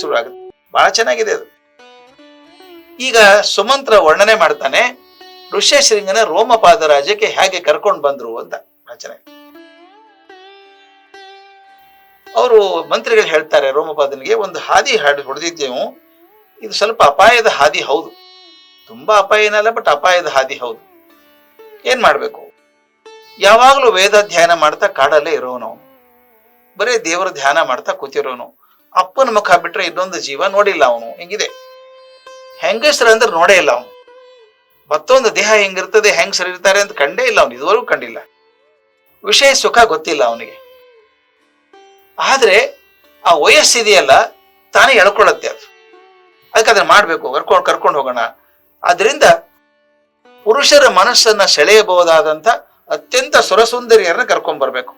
ಶುರು ಆಗುತ್ತೆ ಬಹಳ ಚೆನ್ನಾಗಿದೆ ಅದು. ಈಗ ಸುಮಂತ್ರ ವರ್ಣನೆ ಮಾಡ್ತಾನೆ ಋಷ್ಯಶೃಂಗನ ರೋಮಪಾದ ರಾಜ್ಯಕ್ಕೆ ಹೇಗೆ ಕರ್ಕೊಂಡು ಬಂದ್ರು ಅಂತ. ಚೆನ್ನಾಗಿ ಅವರು ಮಂತ್ರಿಗಳು ಹೇಳ್ತಾರೆ ರೋಮಪಾದನಿಗೆ ಒಂದು ಹಾದಿ ಹಾಡಿ ಹೊಡೆದಿದ್ದೆವು ಇದು ಸ್ವಲ್ಪ ಅಪಾಯದ ಹಾದಿ ಹೌದು. ತುಂಬಾ ಅಪಾಯ ಏನಲ್ಲ, ಬಟ್ ಅಪಾಯದ ಹಾದಿ ಹೌದು. ಏನ್ ಮಾಡ್ಬೇಕು? ಯಾವಾಗ್ಲೂ ಧ್ಯಾನ ಮಾಡ್ತಾ ಕಾಡಲ್ಲೇ ಇರೋನು. ಬರೀ ದೇವರ ಧ್ಯಾನ ಮಾಡ್ತಾ ಕೂತಿರೋನು. ಅಪ್ಪನ ಮುಖ ಬಿಟ್ರೆ ಇದೊಂದು ಜೀವ ನೋಡಿಲ್ಲ ಅವನು. ಹಿಂಗಿದೆ? ಹೆಂಗಸರ ಅಂದ್ರೆ ನೋಡೇ ಇಲ್ಲ ಅವನು. ಮತ್ತೊಂದು ದೇಹ ಹೆಂಗಿರ್ತದೆ ಹೆಂಗ್ ಸರಿರ್ತಾರೆ ಅಂತ ಕಂಡೇ ಇಲ್ಲ ಅವನು, ಇದುವರೆಗೂ ಕಂಡಿಲ್ಲ. ವಿಷಯ ಸುಖ ಗೊತ್ತಿಲ್ಲ ಅವನಿಗೆ. ಆದ್ರೆ ಆ ವಯಸ್ಸಿದೆಯಲ್ಲ, ತಾನೇ ಎಳ್ಕೊಳ್ಳುತ್ತೆ ಅದು. ಅದಕ್ಕೆ ಅದನ್ನ ಮಾಡ್ಬೇಕು ಕರ್ಕೊಂಡು ಕರ್ಕೊಂಡು ಹೋಗೋಣ. ಅದರಿಂದ ಪುರುಷರ ಮನಸ್ಸನ್ನ ಸೆಳೆಯಬಹುದಾದಂತ ಅತ್ಯಂತ ಸುರಸುಂದರಿಯರನ್ನ ಕರ್ಕೊಂಡ್ ಬರ್ಬೇಕು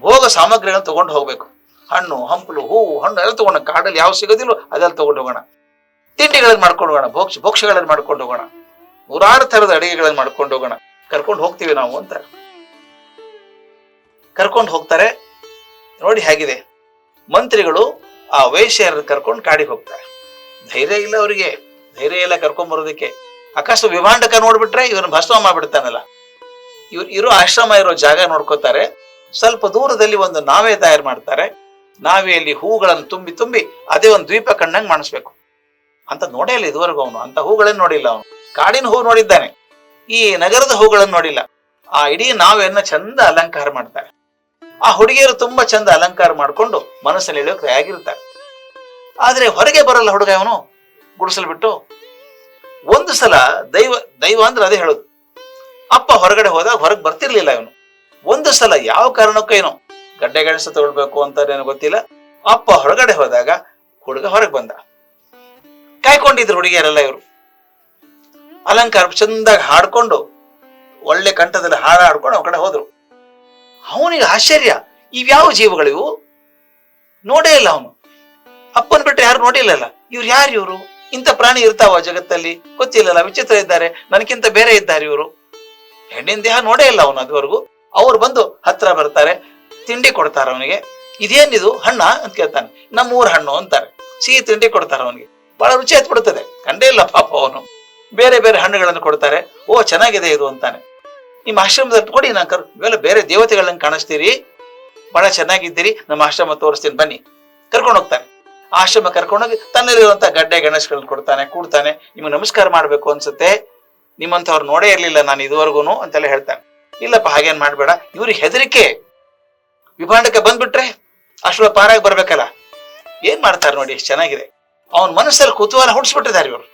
ಭೋಗ ಸಾಮಗ್ರಿಗಳನ್ನ ತಗೊಂಡು ಹೋಗ್ಬೇಕು. ಹಣ್ಣು, ಹಂಪಲು ಹೂವು ಹಣ್ಣು ಎಲ್ಲ ತಗೊಂಡು ಕಾಡಲ್ಲಿ ಯಾವ ಸಿಗೋದಿಲ್ಲ ಅದೆಲ್ಲ ತಗೊಂಡು ಹೋಗೋಣ. ತಿಂಡಿಗಳನ್ನು ಮಾಡ್ಕೊಂಡು ಹೋಗೋಣ. ಭೋಕ್ಷ ಭೋಕ್ಷಗಳನ್ನ ಮಾಡ್ಕೊಂಡು ಹೋಗೋಣ. ನೂರಾರು ತರದ ಅಡಿಗೆಗಳನ್ನ ಮಾಡ್ಕೊಂಡು ಹೋಗೋಣ. ಕರ್ಕೊಂಡು ಹೋಗ್ತೀವಿ ನಾವು ಅಂತ. ಕರ್ಕೊಂಡು ಹೋಗ್ತಾರೆ. ನೋಡಿ ಹೇಗಿದೆ. ಮಂತ್ರಿಗಳು ಆ ವೈಶ್ಯರ ಕರ್ಕೊಂಡು ಕಾಡಿಗೆ ಹೋಗ್ತಾರೆ. ಧೈರ್ಯ ಇಲ್ಲ ಅವರಿಗೆ. ಧೈರ್ಯ ಇಲ್ಲ ಕರ್ಕೊಂಡ್ ಬರೋದಕ್ಕೆ. ಅಕಸ್ಮಾತ್ ವಿಮಾಂಡಕ ನೋಡ್ಬಿಟ್ರೆ ಇವನು ಭಸ್ಮ ಮಾಡ್ಬಿಡ್ತಾನಲ್ಲ. ಇವ್ರು ಇರೋ ಆಶ್ರಮ ಇರೋ ಜಾಗ ನೋಡ್ಕೋತಾರೆ. ಸ್ವಲ್ಪ ದೂರದಲ್ಲಿ ಒಂದು ನಾವೇ ತಯಾರು ಮಾಡ್ತಾರೆ. ನಾವೆಯಲ್ಲಿ ಹೂಗಳನ್ನು ತುಂಬಿ ತುಂಬಿ ಅದೇ ಒಂದು ದ್ವೀಪ ಕಣ್ಣಂಗೆ ಮಾಡಿಸ್ಬೇಕು ಅಂತ ನೋಡೇ ಇಲ್ಲ ಇದುವರೆಗೂ ಅವನು. ಅಂತ ಹೂಗಳನ್ನ ನೋಡಿಲ್ಲ ಅವನು. ಕಾಡಿನ ಹೂ ನೋಡಿದ್ದಾನೆ. ಈ ನಗರದ ಹೂಗಳನ್ನು ನೋಡಿಲ್ಲ. ಆ ಇಡೀ ನಾವೆಯನ್ನ ಚಂದ ಅಲಂಕಾರ ಮಾಡ್ತಾರೆ. ಆ ಹುಡುಗಿಯರು ತುಂಬಾ ಚಂದ ಅಲಂಕಾರ ಮಾಡ್ಕೊಂಡು ಮನಸ್ಸಲ್ಲಿ ಹೇಳೋಕೆ ಆಗಿರ್ತಾರೆ ಆದ್ರೆ ಹೊರಗೆ ಬರಲ್ಲ ಹುಡುಗ ಅವನು. ಗುಡಿಸಲು ಬಿಟ್ಟು ಒಂದು ಸಲ ದೈವ ದೈವ ಅಂದ್ರೆ ಅದೇ ಹೇಳೋದು. ಅಪ್ಪ ಹೊರಗಡೆ ಹೋದಾಗ ಹೊರಗೆ ಬರ್ತಿರ್ಲಿಲ್ಲ ಇವನು. ಒಂದು ಸಲ ಯಾವ ಕಾರಣಕ್ಕೇನೋ ಗಡ್ಡೆ ಗೆಣಸು ತಗೊಳ್ಬೇಕು ಅಂತ ನನಗೆ ಗೊತ್ತಿಲ್ಲ. ಅಪ್ಪ ಹೊರಗಡೆ ಹೋದಾಗ ಹುಡುಗ ಹೊರಗೆ ಬಂದ. ಕಾಯ್ಕೊಂಡಿದ್ರು ಹುಡುಗಿಯರೆಲ್ಲ ಇವರು. ಅಲಂಕಾರ ಚಂದಾಗಿ ಹಾಡ್ಕೊಂಡು, ಒಳ್ಳೆ ಕಂಠದಲ್ಲಿ ಹಾಡ ಹಾಡ್ಕೊಂಡು ಅವನ ಕಡೆ ಹೋದ್ರು. ಅವನಿಗೆ ಆಶ್ಚರ್ಯ, ಇವ್ಯಾವ ಜೀವಗಳಿವು ನೋಡೇ ಇಲ್ಲ ಅವನು. ಅಪ್ಪನ ಬಿಟ್ಟರೆ ಯಾರು ನೋಡಿಲ್ಲಲ್ಲ ಇವ್ರು ಯಾರು ಇವರು? ಇಂಥ ಪ್ರಾಣಿ ಇರ್ತಾವ ಜಗತ್ತಲ್ಲಿ? ಗೊತ್ತಿಲ್ಲಲ್ಲ, ವಿಚಿತ್ರ ಇದ್ದಾರೆ. ನನಗಿಂತ ಬೇರೆ ಇದ್ದಾರೆ ಇವರು. ಹೆಣ್ಣಿನ ದೇಹ ನೋಡೇ ಇಲ್ಲ ಅವನು ಅದುವರೆಗೂ. ಅವ್ರು ಬಂದು ಹತ್ರ ಬರ್ತಾರೆ. ತಿಂಡಿ ಕೊಡ್ತಾರ ಅವನಿಗೆ. ಇದೇನಿದು ಹಣ್ಣ ಅಂತ ಕೇಳ್ತಾನೆ. ನಮ್ಮೂರ್ ಹಣ್ಣು ಅಂತಾರೆ. ಸಿಹಿ ತಿಂಡಿ ಕೊಡ್ತಾರ ಅವನಿಗೆ. ಬಹಳ ರುಚಿ ಎತ್ ಬಿಡುತ್ತದೆ ಕಂಡೇ ಇಲ್ಲ ಪಾಪ ಅವನು. ಬೇರೆ ಬೇರೆ ಹಣ್ಣುಗಳನ್ನು ಕೊಡ್ತಾರೆ. ಓ, ಚೆನ್ನಾಗಿದೆ ಇದು ಅಂತಾನೆ. ನಿಮ್ಮ ಆಶ್ರಮದಲ್ಲಿ ಕೊಡಿ ನಾ ಕರ್ ಇವೆಲ್ಲ ಬೇರೆ ದೇವತೆಗಳನ್ನ ಕಾಣಿಸ್ತೀರಿ. ಬಹಳ ಚೆನ್ನಾಗಿದ್ದೀರಿ. ನಮ್ಮ ಆಶ್ರಮ ತೋರಿಸ್ತೀನಿ. ಬನ್ನಿ. ಕರ್ಕೊಂಡು ಹೋಗ್ತಾನೆ. ಆಶ್ರಮ ಕರ್ಕೊಂಡೋಗಿ ತನ್ನಲ್ಲಿರುವಂತ ಗಡ್ಡೆ ಗಣೇಶಗಳನ್ನ ಕೊಡ್ತಾನೆ, ಕೂಡ್ತಾನೆ. ನಿಮ್ಗೆ ನಮಸ್ಕಾರ ಮಾಡ್ಬೇಕು ಅನ್ಸುತ್ತೆ. ನಿಮ್ಮಂಥವ್ರು ನೋಡೇ ಇರಲಿಲ್ಲ ನಾನು ಇದುವರೆಗೂ ಅಂತೆಲ್ಲ ಹೇಳ್ತಾನೆ. ಇಲ್ಲಪ್ಪ, ಹಾಗೇನ್ ಮಾಡ್ಬೇಡ. ಇವ್ರಿಗೆ ಹೆದರಿಕೆ. ವಿಭಾಂಡಕ್ಕೆ ಬಂದ್ಬಿಟ್ರೆ ಅಷ್ಟರ ಪಾರಾಗಿ ಬರ್ಬೇಕಲ್ಲ. ಏನ್ ಮಾಡ್ತಾರೆ ನೋಡಿ, ಎಷ್ಟು ಚೆನ್ನಾಗಿದೆ. ಅವನ ಮನಸ್ಸಲ್ಲಿ ಕುತೂಹಲ ಹುಡ್ಸ್ಬಿಟ್ಟಿದ್ದಾರೆ ಇವರು.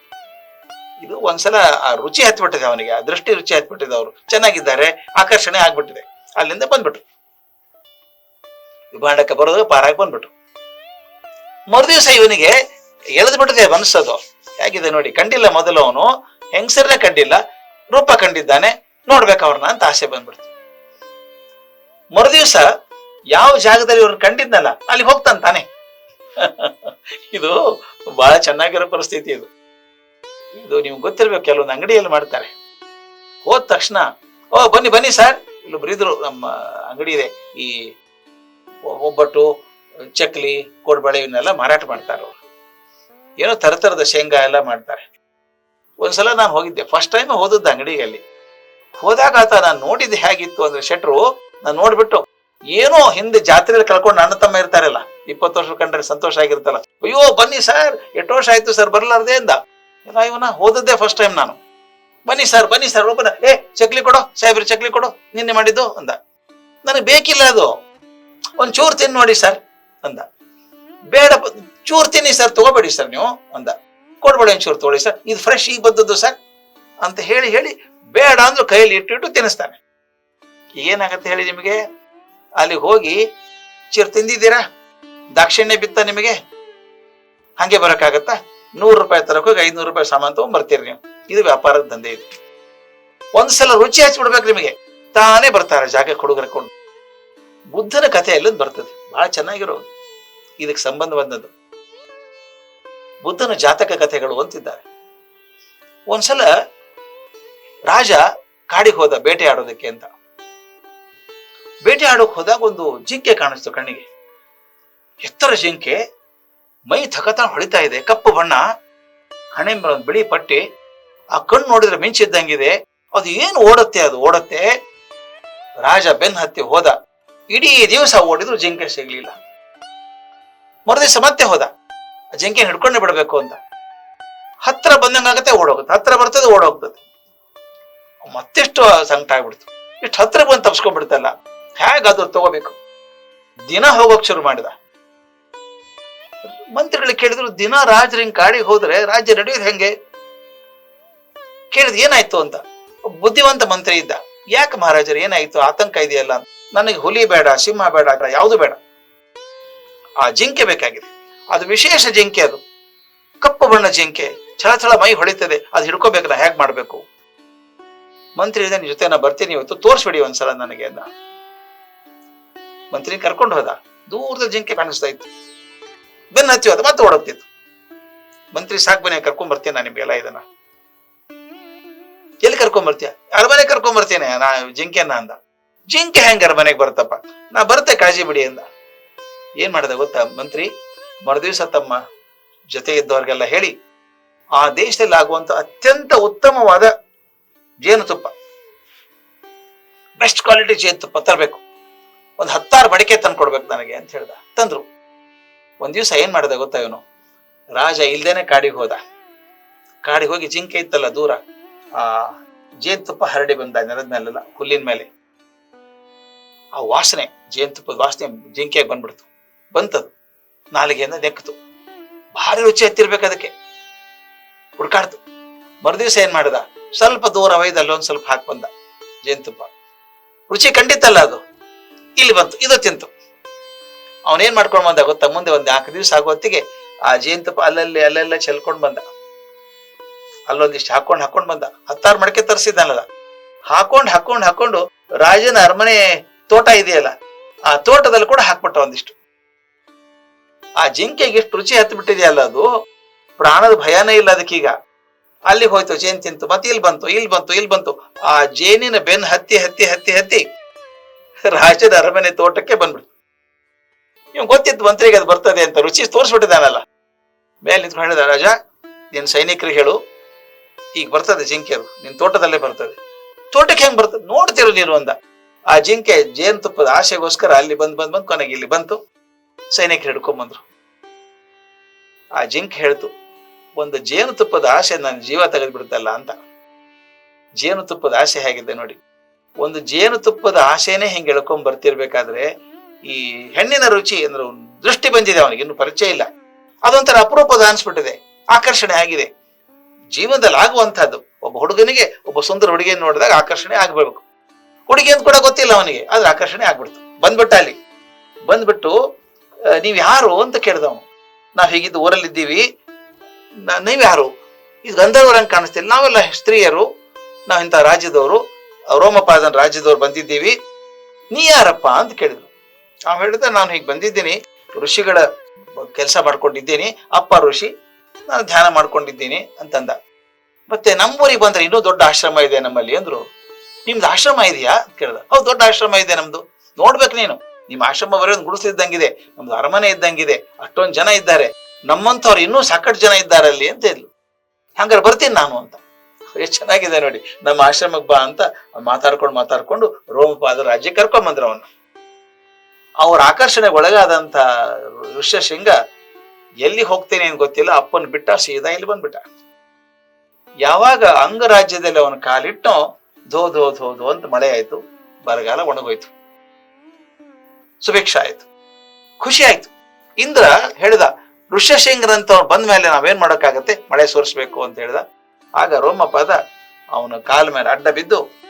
ಇದು ಒಂದ್ಸಲ ಆ ರುಚಿ ಹತ್ಬಿಟ್ಟಿದೆ ಅವನಿಗೆ, ಆ ದೃಷ್ಟಿ ರುಚಿ ಹತ್ಬಿಟ್ಟಿದೆ ಅವರು. ಚೆನ್ನಾಗಿದ್ದಾರೆ, ಆಕರ್ಷಣೆ ಆಗ್ಬಿಟ್ಟಿದೆ. ಅಲ್ಲಿಂದ ಬಂದ್ಬಿಟ್ರು. ವಿಭಾಂಡಕ್ಕೆ ಬರೋದು ಪಾರಾಗಿ ಬಂದ್ಬಿಟ್ರು. ಮರುದಿವಸ ಇವನಿಗೆ ಎಳೆದು ಬಿಟ್ಟಿದೆ ಮನಸ್ಸದು. ಹೇಗಿದೆ ನೋಡಿ, ಕಂಡಿಲ್ಲ ಮೊದಲು ಅವನು. ಹೆಂಗಸರನ್ನ ಕಂಡಿಲ್ಲ, ರೂಪ ಕಂಡಿದ್ದಾನೆ. ನೋಡ್ಬೇಕು ಅವ್ರನ್ನ ಅಂತ ಆಸೆ ಬಂದ್ಬಿಡ್ತು. ಮರುದಿವಸ ಯಾವ ಜಾಗದಲ್ಲಿ ಇವ್ರನ್ನ ಕಂಡಿದ್ನಲ್ಲ ಅಲ್ಲಿ ಹೋಗ್ತಾನೆ ತಾನೆ. ಇದು ಬಹಳ ಚೆನ್ನಾಗಿರೋ ಪರಿಸ್ಥಿತಿ ಇದು. ಇದು ನಿಮ್ಗೆ ಗೊತ್ತಿರ್ಬೇಕು, ಕೆಲವೊಂದು ಅಂಗಡಿಯಲ್ಲಿ ಮಾಡ್ತಾರೆ. ಹೋದ ತಕ್ಷಣ, ಓ, ಬನ್ನಿ ಬನ್ನಿ ಸರ್. ಇಲ್ಲೊಬ್ರು ಇದ್ರು ನಮ್ಮ ಅಂಗಡಿ ಇದೆ. ಈ ಒಬ್ಬಟ್ಟು, ಚಕ್ಲಿ, ಕೋಡ್ಬಳೆ ಇವನ್ನೆಲ್ಲ ಮಾರಾಟ ಮಾಡ್ತಾರೆ ಅವರು. ಏನೋ ತರ ತರದ ಶೇಂಗಾ ಎಲ್ಲ ಮಾಡ್ತಾರೆ. ಒಂದ್ಸಲ ನಾನು ಹೋಗಿದ್ದೆ. ಫಸ್ಟ್ ಟೈಮ್ ಹೋದದ್ದು ಅಂಗಡಿಗೆ ಅಲ್ಲಿ ಹೋದಾಗ ಆತ ನಾನು ನೋಡಿದ್ದು ಹೇಗಿತ್ತು ಅಂದ್ರೆ ಶೆಟ್ರು, ನಾನು ನೋಡ್ಬಿಟ್ಟು ಏನೋ ಹಿಂದೆ ಜಾತ್ರೆಯಲ್ಲಿ ಕಳ್ಕೊಂಡು ಅಣ್ಣ ತಮ್ಮ ಇರ್ತಾರಲ್ಲ, ಇಪ್ಪತ್ತು ವರ್ಷ ಕಂಡ್ರೆ ಸಂತೋಷ ಆಗಿರ್ತಲ್ಲ ಅಯ್ಯೋ, ಬನ್ನಿ ಸರ್, ಎಷ್ಟು ವರ್ಷ ಆಯ್ತು ಸರ್ ಬರ್ಲಾರ್ದೆ ಅಂದ ಇಲ್ಲ ಇವನ ಹೋದದ್ದೇ ಫಸ್ಟ್ ಟೈಮ್ ನಾನು. ಬನ್ನಿ ಸರ್ ಬನ್ನಿ ಸರ್, ಒಬ್ಬನ, ಏ, ಚಕ್ಲಿ ಕೊಡೋ, ಸಾಹೇಬ್ರಿ, ಚಕ್ಲಿ ಕೊಡು, ನಿನ್ನೆ ಮಾಡಿದ್ದು, ಅಂದ. ನನಗೆ ಬೇಕಿಲ್ಲ ಅದು. ಒಂದ್ ಚೂರು ತಿನ್ ನೋಡಿ ಸರ್, ಅಂದ. ಬೇಡ, ಚೂರ್ ತಿನ್ನಿ ಸರ್, ತಗೋಬೇಡಿ ಸರ್ ನೀವು, ಅಂದ. ಕೊಡ್ಬೇಡಿ ಒಂದ್ ಚೂರು ತಗೊಳ್ಳಿ ಸರ್, ಇದು ಫ್ರೆಶ್ ಈಗ ಬಂದದ್ದು ಸರ್, ಅಂತ ಹೇಳಿ ಹೇಳಿ ಬೇಡ ಅಂದ್ರು ಕೈಯಲ್ಲಿ ಇಟ್ಟು ಇಟ್ಟು ತಿನ್ನಿಸ್ತಾನೆ. ಏನಾಗತ್ತೆ ಹೇಳಿ ನಿಮಗೆ? ಅಲ್ಲಿ ಹೋಗಿ ಚೀರ್ ತಿಂದಿದ್ದೀರಾ? ದಾಕ್ಷಿಣ್ಯ ಬಿತ್ತ ನಿಮಗೆ? ಹಂಗೆ ಬರಕ್ಕಾಗತ್ತಾ? ನೂರು ರೂಪಾಯಿ ತರಕ್ ಹೋಗಿ ಐದ್ನೂರು ರೂಪಾಯಿ ಸಾಮಾನು ತಗೊಂಡ್ ಬರ್ತೀರಿ ನೀವು. ಇದು ವ್ಯಾಪಾರದ ದಂಧೆ ಇದು. ಒಂದ್ಸಲ ರುಚಿ ಹಚ್ಚಿಬಿಡ್ಬೇಕು ನಿಮಗೆ. ತಾನೇ ಬರ್ತಾರೆ ಜಾಗ ಕೊಡುಗರ್ಕೊಂಡು ಬುದ್ಧನ ಕಥೆ ಎಲ್ಲಿಂದ ಬರ್ತದೆ. ಬಹಳ ಚೆನ್ನಾಗಿರೋ ಇದಕ್ಕೆ ಸಂಬಂಧ ಬಂದದ್ದು ಬುದ್ಧನ ಜಾತಕ ಕಥೆಗಳು ಅಂತಿದ್ದಾರೆ. ಒಂದ್ಸಲ ರಾಜ ಕಾಡಿಗೆ ಹೋದ ಬೇಟೆ ಆಡೋದಕ್ಕೆ ಅಂತ. ಬೇಟೆ ಆಡೋಕೆ ಹೋದಾಗ ಒಂದು ಜಿಂಕೆ ಕಾಣಿಸ್ತು ಕಣ್ಣಿಗೆ. ಎತ್ತರ ಜಿಂಕೆ, ಮೈ ಥಕತ ಹೊಳಿತಾ ಇದೆ, ಕಪ್ಪು ಬಣ್ಣ, ಹಣೆ ಮೇಲೆ ಒಂದು ಬಿಳಿ ಪಟ್ಟಿ, ಆ ಕಣ್ಣು ನೋಡಿದ್ರೆ ಮಿಂಚಿದ್ದಂಗಿದೆ ಅದು ಏನು ಓಡತ್ತೆ, ಅದು ಓಡತ್ತೆ? ರಾಜ ಬೆನ್ ಹತ್ತಿ ಹೋದ. ಇಡೀ ದಿವಸ ಓಡಿದ್ರು ಜಿಂಕೆ ಸಿಗ್ಲಿಲ್ಲ. ಮರುದಿವಸ ಮತ್ತೆ ಹೋದ. ಆ ಜಿಂಕೆ ಹಿಡ್ಕೊಂಡೆ ಬಿಡಬೇಕು ಅಂತ. ಹತ್ರ ಬಂದಂಗಾಗತ್ತೆ ಓಡೋಗುತ್ತೆ. ಹತ್ರ ಬರ್ತದೆ, ಓಡೋಗ್ತದೆ. ಮತ್ತೆಷ್ಟು ಸಂಕಟ ಆಗ್ಬಿಡ್ತು. ಇಷ್ಟು ಹತ್ರ ಬಂದು ತಪ್ಸ್ಕೊಂಡ್ಬಿಡ್ತಲ್ಲ. ಹೇಗಾದ್ರೂ ತಗೋಬೇಕು. ದಿನ ಹೋಗೋಕ್ ಶುರು ಮಾಡಿದ. ಮಂತ್ರಿಗಳು ಕೇಳಿದ್ರು, ದಿನ ರಾಜರಿಂಗ್ ಹಿಂಗ್ ಹೋದ್ರೆ ರಾಜ್ಯ ನಡೆಯೋದು ಹೆಂಗೆ? ಕೇಳಿದ್ ಏನಾಯ್ತು ಅಂತ. ಬುದ್ಧಿವಂತ ಮಂತ್ರಿ ಇದ್ದ. ಯಾಕೆ ಮಹಾರಾಜರು ಏನಾಯ್ತು? ಆತಂಕ ಇದೆಯಲ್ಲ ನನಗೆ ಹುಲಿ ಬೇಡ, ಸಿಂಹ ಬೇಡ ಯಾವುದು ಬೇಡ. ಆ ಜಿಂಕೆ ಬೇಕಾಗಿದೆ. ಅದು ವಿಶೇಷ ಜಿಂಕೆ ಅದು. ಕಪ್ಪು ಬಣ್ಣ ಜಿಂಕೆ. ಛಳ ಛಳ ಮೈ ಹೊಳಿತದೆ ಅದು ಹಿಡ್ಕೋಬೇಕಲ್ಲ ಹೇಗ್ ಮಾಡ್ಬೇಕು? ಮಂತ್ರಿ ನಿನ್ ಜೊತೆ ನಾ ಬರ್ತೀನಿ ಇವತ್ತು. ತೋರಿಸ್ಬಿಡಿ ಒಂದ್ಸಲ ನನಗೆ ಅಂದ ಮಂತ್ರಿ ಕರ್ಕೊಂಡು ಹೋದ. ದೂರದ ಜಿಂಕೆ ಕಾಣಿಸ್ತಾ ಇತ್ತು. ಬೆನ್ನ ಹಚ್ಚಿ ಹೋದ, ಮತ್ತೆ ಓಡೋಗ್ತಿತ್ತು. ಮಂತ್ರಿ ಸಾಕ್ ಬನ್ನಿ ಕರ್ಕೊಂಡ್ ಬರ್ತೀನಿ ನಾನು ನಿಮ್ಗೆಲ್ಲ ಇದನ್ನ. ಎಲ್ಲಿ ಕರ್ಕೊಂಡ್ ಬರ್ತೀಯ? ಅರಮನೆ ಕರ್ಕೊಂಡ್ ಬರ್ತೀನಿ, ನಾ ಜಿಂಕೆನ ಅಂದ. ಜಿಂಕೆ ಹೆಂಗ ಅರಮನೆಗೆ ಬರ್ತಪ್ಪ ನಾ ಬರ್ತೆ ಕಾಳಜಿ ಬಿಡಿ ಅಂದ. ಏನ್ ಮಾಡಿದೆ ಗೊತ್ತಾ ಮಂತ್ರಿ? ಮರುದಿವಸ ತಮ್ಮ ಜೊತೆ ಇದ್ದವ್ರಿಗೆಲ್ಲ ಹೇಳಿ, ಆ ದೇಶದಲ್ಲಿ ಆಗುವಂತ ಅತ್ಯಂತ ಉತ್ತಮವಾದ ಜೇನುತುಪ್ಪ. ಬೆಸ್ಟ್ ಕ್ವಾಲಿಟಿ ಜೇನುತುಪ್ಪ ತರಬೇಕು. ಒಂದು ಹತ್ತಾರು ಮಡಿಕೆ ತಂದು ಕೊಡ್ಬೇಕು ನನಗೆ ಅಂತ ಹೇಳ್ದ. ತಂದ್ರು. ಒಂದ್ ದಿವ್ಸ ಏನ್ ಮಾಡಿದ ಗೊತ್ತಾ ಇವನು? ರಾಜ ಇಲ್ದೇನೆ ಕಾಡಿಗೆ ಹೋದ. ಕಾಡಿಗೆ ಹೋಗಿ ಜಿಂಕೆ ಇತ್ತಲ್ಲ ದೂರ. ಆ, ಜೇನುತುಪ್ಪ ಹರಡಿ ಬಂದ ನೆಲದ ಮೇಲೆಲ್ಲ, ಹುಲ್ಲಿನ ಮೇಲೆ. ಆ ವಾಸನೆ, ಜೇನುತುಪ್ಪದ ವಾಸನೆ ಜಿಂಕೆಗೆ ಬಂದ್ಬಿಡ್ತು. ಬಂತದು. ನಾಲಿಗೆಯಿಂದ ನೆಕ್ಕಿತು ಭಾರಿ ರುಚಿ ಹತ್ತಿರ್ಬೇಕು ಅದಕ್ಕೆ. ಹುಡ್ಕಾಡ್ತು. ಮರುದಿವ್ಸ ಏನ್ ಮಾಡ್ದ? ಸ್ವಲ್ಪ ದೂರ ಒಯ್ದು ಅಲ್ಲೊಂದ್ ಸ್ವಲ್ಪ ಹಾಕ್ ಬಂದ ಜೇನುತುಪ್ಪ. ರುಚಿ ಖಂಡಿತಲ್ಲ ಅದು. ಇಲ್ಲಿ ಬಂತು, ಇದು ತಿಂತು. ಅವನೇನ್ ಮಾಡ್ಕೊಂಡ್ ಬಂದ ಗೊತ್ತಾ? ಮುಂದೆ ಒಂದ್ ನಾಲ್ಕು ದಿವಸ ಆಗೋ ಹೊತ್ತಿಗೆ ಆ ಜೇನುತುಪ್ಪ ಅಲ್ಲಲ್ಲಿ ಅಲ್ಲೆಲ್ಲ ಚೆಲ್ಕೊಂಡ್ ಬಂದ. ಅಲ್ಲೊಂದಿಷ್ಟು ಹಾಕೊಂಡ್ ಹಾಕೊಂಡ್ ಬಂದ. ಹತ್ತಾರು ಮಡಕೆ ತರಿಸಿದ್ದಾನಲ್ಲ. ಹಾಕೊಂಡ್ ಹಾಕೊಂಡ್ ಹಾಕೊಂಡು ರಾಜನ ಅರಮನೆ ತೋಟ ಇದೆಯಲ್ಲ, ಆ ತೋಟದಲ್ಲಿ ಕೂಡ ಹಾಕ್ಬಿಟ್ಟ ಒಂದಿಷ್ಟು. ಆ ಜಿಂಕೆಗೆ ಎಷ್ಟು ರುಚಿ ಹತ್ತು ಬಿಟ್ಟಿದೆಯಲ್ಲ ಅದು? ಪ್ರಾಣದ ಭಯನೇ ಇಲ್ಲ ಅದಕ್ಕೀಗ. ಅಲ್ಲಿ ಹೋಯ್ತು, ಜೇನ್ ತಿಂತು ಮತ್ತೆ ಇಲ್ಲಿ ಬಂತು ಇಲ್ಲಿ ಬಂತು ಇಲ್ಲಿ ಬಂತು. ಆ ಜೇನಿನ ಬೆನ್ ಹತ್ತಿ ಹತ್ತಿ ಹತ್ತಿ ಹತ್ತಿ ರಾಜನ ಅರಮನೆ ತೋಟಕ್ಕೆ ಬಂದ್ಬಿಡ್ತು ಇವ್ ಗೊತ್ತಿತ್ತು ಮಂತ್ರಿಗೆ ಅದು ಬರ್ತದೆ ಅಂತ ರುಚಿ ತೋರಿಸ್ಬಿಟ್ಟಿದ್ದಾನಲ್ಲ. ಮೇಲೆ ನಿಂತ್ಕೊಂಡು ಹೇಳಿದ ರಾಜ, ನಿನ್ ಸೈನಿಕರಿಗೆ ಹೇಳು. ಈಗ ಬರ್ತದೆ ಜಿಂಕೆರು, ನಿನ್ ತೋಟದಲ್ಲೇ ಬರ್ತದೆ. ತೋಟಕ್ಕೆ ಹೆಂಗ್ ಬರ್ತದೆ? ನೋಡ್ತಿರು ನೀನು ಅಂದ. ಆ ಜಿಂಕೆ ಜೇನುತುಪ್ಪದ ಆಸೆಗೋಸ್ಕರ ಅಲ್ಲಿ ಬಂದ್ ಬಂದ್ ಬಂದ್ ಕೊನೆಗೆ ಇಲ್ಲಿ ಬಂತು. ಸೈನಿಕರು ಹಿಡ್ಕೊಂಬಂದ್ರು. ಆ ಜಿಂಕೆ ಹೇಳ್ತು, ಒಂದು ಜೇನುತುಪ್ಪದ ಆಸೆ ನನ್ನ ಜೀವ ತೆಗೆದ್ಬಿಡ್ತಲ್ಲ ಅಂತ. ಜೇನುತುಪ್ಪದ ಆಸೆ ಹೇಗಿದೆ ನೋಡಿ. ಒಂದು ಜೇನುತುಪ್ಪದ ಆಸೆನೇ ಹಿಂಗೆ ಎಳ್ಕೊಂಡ್ ಬರ್ತಿರ್ಬೇಕಾದ್ರೆ ಈ ಹೆಣ್ಣಿನ ರುಚಿ ಅಂದ್ರೆ ದೃಷ್ಟಿ ಬಂದಿದೆ ಅವನಿಗೆ, ಇನ್ನು ಪರಿಚಯ ಇಲ್ಲ. ಅದೊಂಥರ ಅಪರೂಪದ ಅನ್ಸ್ಬಿಟ್ಟಿದೆ, ಆಕರ್ಷಣೆ ಆಗಿದೆ. ಜೀವನದಲ್ಲಿ ಆಗುವಂತಹದ್ದು ಒಬ್ಬ ಹುಡುಗನಿಗೆ, ಒಬ್ಬ ಸುಂದರ ಹುಡುಗಿಯನ್ನು ನೋಡಿದಾಗ ಆಕರ್ಷಣೆ ಆಗ್ಬೇಕು ಹುಡುಗಿ ಅಂತ ಕೂಡ ಗೊತ್ತಿಲ್ಲ ಅವನಿಗೆ, ಆದ್ರೆ ಆಕರ್ಷಣೆ ಆಗ್ಬಿಡ್ತು. ಬಂದ್ಬಿಟ್ಟ ಅಲ್ಲಿ. ಬಂದ್ಬಿಟ್ಟು ನೀವು ಯಾರು? ಅಂತ ಕೇಳ್ದವನು. ನಾವ್ ಹೀಗಿದ್ದು ಊರಲ್ಲಿದ್ದೀವಿ. ಇದ್ದೀವಿ ನೀವ್ ಯಾರು? ಇದು ಗಂಧರ್ವರಂಗ್ ಕಾಣಿಸ್ತಿಲ್ಲ. ನಾವೆಲ್ಲ ಸ್ತ್ರೀಯರು, ನಾವ್ ಇಂಥ ರಾಜ್ಯದವರು. ರೋಮಪಾದನ್ ರಾಜ್ಯದವ್ರು ಬಂದಿದ್ದೀವಿ. ನೀ ಯಾರಪ್ಪ ಅಂತ ಕೇಳಿದ್ರು. ಅವ್ ಹೇಳಿದ ನಾನು ಹೀಗೆ ಬಂದಿದ್ದೀನಿ, ಋಷಿಗಳ ಕೆಲಸ ಮಾಡ್ಕೊಂಡಿದ್ದೀನಿ, ಅಪ್ಪ ಋಷಿ, ನಾನು ಧ್ಯಾನ ಮಾಡ್ಕೊಂಡಿದ್ದೀನಿ ಅಂತಂದ. ಮತ್ತೆ ನಮ್ಮೂರಿಗೆ ಬಂದ್ರೆ ಇನ್ನೂ ದೊಡ್ಡ ಆಶ್ರಮ ಇದೆ ನಮ್ಮಲ್ಲಿ ಅಂದ್ರು ನಿಮ್ದು ಆಶ್ರಮ ಇದೆಯಾ ಅಂತ ಕೇಳ್ದ. ಹೌದು, ದೊಡ್ಡ ಆಶ್ರಮ ಇದೆ ನಮ್ದು. ನೋಡ್ಬೇಕು ನೀನು. ನಿಮ್ಮ ಆಶ್ರಮ ಬರೆಯೋದು ಗುಡಿಸ್ಲಿದ್ದಂಗಿದೆ, ನಮ್ದು ಅರಮನೆ ಇದ್ದಂಗಿದೆ, ಅಷ್ಟೊಂದ್ ಜನ ಇದ್ದಾರೆ. ನಮ್ಮಂಥವ್ರು ಇನ್ನೂ ಸಾಕಷ್ಟು ಜನ ಇದ್ದಾರೆ ಅಲ್ಲಿ ಅಂತ ಇದ್ಲು ಹಂಗಾರೆ ಬರ್ತೀನಿ ನಾನು ಅಂತ. ಎಷ್ಟು ಚೆನ್ನಾಗಿದೆ ನೋಡಿ. ನಮ್ಮ ಆಶ್ರಮಕ್ಕೆ ಬಾ ಅಂತ ಮಾತಾಡ್ಕೊಂಡು ಮಾತಾಡ್ಕೊಂಡು ರೋಮಪಾದ ರಾಜ್ಯ ಕರ್ಕೊಂಬಂದ್ರು ಅವನು. ಅವ್ರ ಆಕರ್ಷಣೆಗೆ ಒಳಗಾದಂತ ಋಷ್ಯಶೃಂಗ ಎಲ್ಲಿ ಹೋಗ್ತೇನೆ ಅಂತ ಗೊತ್ತಿಲ್ಲ. ಅಪ್ಪನ ಬಿಟ್ಟ ಸೀದಾ ಇಲ್ಲಿ ಬಂದ್ಬಿಟ್ಟ. ಯಾವಾಗ ಅಂಗರಾಜ್ಯದಲ್ಲಿ ಅವನ ಕಾಲಿಟ್ಟೋ ಧೋ ಧೋ ಧೋ ಧೋ ಅಂತ ಮಳೆ ಆಯ್ತು. ಬರಗಾಲ ಒಣಗೋಯ್ತು. ಸುಭಿಕ್ಷ ಆಯ್ತು. ಖುಷಿ ಆಯ್ತು. ಇಂದ್ರ ಹೇಳಿದ ಋಷ್ಯಶೃಂಗರಂತ ಬಂದ ಮೇಲೆ ನಾವೇನ್ ಮಾಡೋಕ್ಕಾಗತ್ತೆ? ಮಳೆ ಸುರಿಸ್ಬೇಕು ಅಂತ ಹೇಳ್ದ. ಆಗ ರೋಮಪಾದ ಅವನ ಕಾಲ ಮೇಲೆ ಅಡ್ಡ ಬಿದ್ದು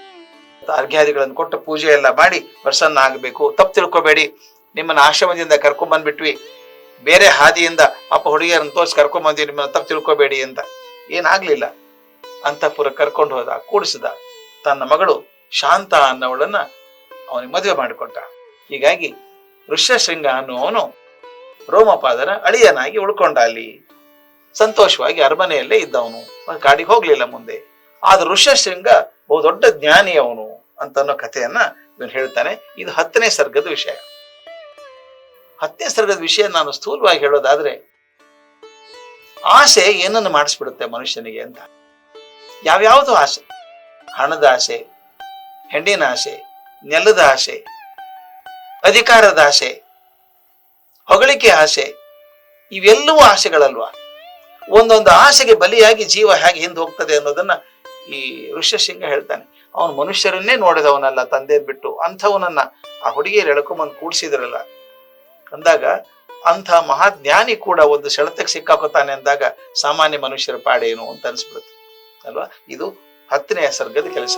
ಅರ್ಘ್ಯಾದಿಗಳನ್ನು ಕೊಟ್ಟು ಪೂಜೆ ಎಲ್ಲ ಮಾಡಿ ಪ್ರಸನ್ನ ಆಗಬೇಕು ತಪ್ಪು ತಿಳ್ಕೊಬೇಡಿ. ನಿಮ್ಮನ್ನ ಆಶ್ರಮದಿಂದ ಕರ್ಕೊಂಡ್ ಬಂದ್ಬಿಟ್ವಿ. ಬೇರೆ ಹಾದಿಯಿಂದ ಅಪ್ಪ ಹುಡುಗಿಯರನ್ನ ತೋರಿಸಿ ಕರ್ಕೊಂಡ್ ಬಂದ್ವಿ. ನಿಮ್ಮನ್ನ ತಪ್ಪು ತಿಳ್ಕೊಬೇಡಿ ಅಂತ. ಏನಾಗ್ಲಿಲ್ಲ. ಅಂತಪುರ ಕರ್ಕೊಂಡು ಹೋದ, ಕೂಡಿಸಿದ. ತನ್ನ ಮಗಳು ಶಾಂತ ಅನ್ನವಳನ್ನ ಅವನಿಗೆ ಮದುವೆ ಮಾಡಿಕೊಟ್ಟ. ಹೀಗಾಗಿ ಋಷ್ಯಶೃಂಗ ಅನ್ನುವನು ರೋಮಪಾದನ ಅಳಿಯನಾಗಿ ಉಳ್ಕೊಂಡ ಅಲ್ಲಿ ಸಂತೋಷವಾಗಿ ಅರಮನೆಯಲ್ಲೇ ಇದ್ದವನು. ಕಾಡಿಗೆ ಹೋಗ್ಲಿಲ್ಲ ಮುಂದೆ. ಆದ್ರೆ ಋಷಶೃಂಗ ಬಹು ದೊಡ್ಡ ಜ್ಞಾನಿ ಅವನು ಅಂತ ಅನ್ನೋ ಕಥೆಯನ್ನ ಇವನು ಹೇಳ್ತಾನೆ. ಇದು ಹತ್ತನೇ ಸರ್ಗದ ವಿಷಯ. ಹತ್ತನೇ ಸರ್ಗದ ವಿಷಯ ನಾನು ಸ್ಥೂಲವಾಗಿ ಹೇಳೋದಾದ್ರೆ, ಆಸೆ ಏನನ್ನು ಮಾಡಿಸ್ಬಿಡುತ್ತೆ ಮನುಷ್ಯನಿಗೆ ಅಂತ. ಯಾವ್ಯಾವುದು ಆಸೆ? ಹಣದ ಆಸೆ, ಹೆಣ್ಣಿನ ಆಸೆ, ನೆಲದ ಆಸೆ, ಅಧಿಕಾರದ ಆಸೆ, ಹೊಗಳಿಕೆ ಆಸೆ, ಇವೆಲ್ಲವೂ ಆಸೆಗಳಲ್ವಾ? ಒಂದೊಂದು ಆಸೆಗೆ ಬಲಿಯಾಗಿ ಜೀವ ಹೇಗೆ ಹಿಂದೆ ಹೋಗ್ತದೆ ಅನ್ನೋದನ್ನ ಈ ಋಷ್ಯಶೃಂಗ ಹೇಳ್ತಾನೆ. ಅವನು ಮನುಷ್ಯರನ್ನೇ ನೋಡಿದವನಲ್ಲ ತಂದೆ ಬಿಟ್ಟು, ಅಂಥವನನ್ನ ಆ ಹುಡುಗಿಯರು ಎಳ್ಕೊಂಬಂದು ಕೂಡಿಸಿದ್ರಲ್ಲ. ಅಂದಾಗ ಅಂಥ ಮಹಾಜ್ಞಾನಿ ಕೂಡ ಒಂದು ಸೆಳೆತಕ್ಕೆ ಸಿಕ್ಕಾಕೋತಾನೆ ಅಂದಾಗ ಸಾಮಾನ್ಯ ಮನುಷ್ಯರ ಪಾಡೇನು ಅಂತ ಅನ್ಸ್ಬಿಡುತ್ತೆ, ಅಲ್ವಾ? ಇದು ಹತ್ತನೇ ಸರ್ಗದ ಕೆಲಸ.